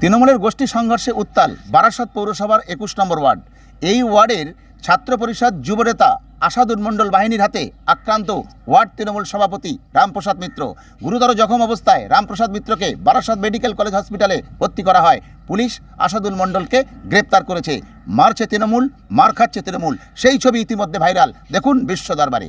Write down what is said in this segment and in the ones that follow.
তৃণমূলের গোষ্ঠী সংঘর্ষে উত্তাল বারাসত পৌরসভার একুশ নম্বর ওয়ার্ড। এই ওয়ার্ডের ছাত্র পরিষদ যুবনেতা আসাদুল মণ্ডল বাহিনীর হাতে আক্রান্ত ওয়ার্ড তৃণমূল সভাপতি রামপ্রসাদ মিত্র। গুরুতর জখম অবস্থায় রামপ্রসাদ মিত্রকে বারাসাত মেডিকেল কলেজ হসপিটালে ভর্তি করা হয়। পুলিশ আসাদুল মণ্ডলকে গ্রেপ্তার করেছে। মারছে তৃণমূল, মার খাচ্ছে তৃণমূল। সেই ছবি ইতিমধ্যে ভাইরাল। দেখুন বিশ্ব দরবারে।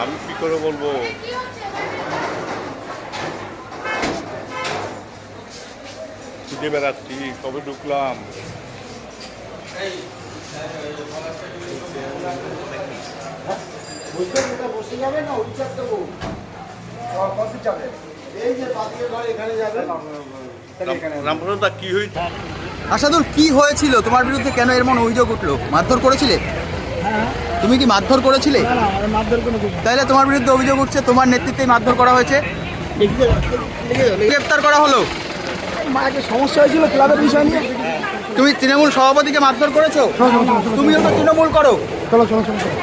আমি কি করে বলব? খুঁজে বেড়াচ্ছি কবে ঢুকলাম? রামপ্রসাদা কি হয়েছে আসাদুল কি হয়েছিল? তোমার বিরুদ্ধে কেন এমন অভিযোগ উঠল? মারধর করেছিলে? তুমি কি মারধর করেছিলে? তাইলে তোমার বিরুদ্ধে অভিযোগ উঠছে তোমার নেতৃত্বে মারধর করা হয়েছে? গ্রেপ্তার করা হলো? মাকে সমস্যা হয়েছিল ক্লাবের বিষয় নিয়ে। তুমি তৃণমূল সভাপতিকে মারধর করেছ? তুমিও তো তৃণমূল করো। চলো চলো চলো চলো।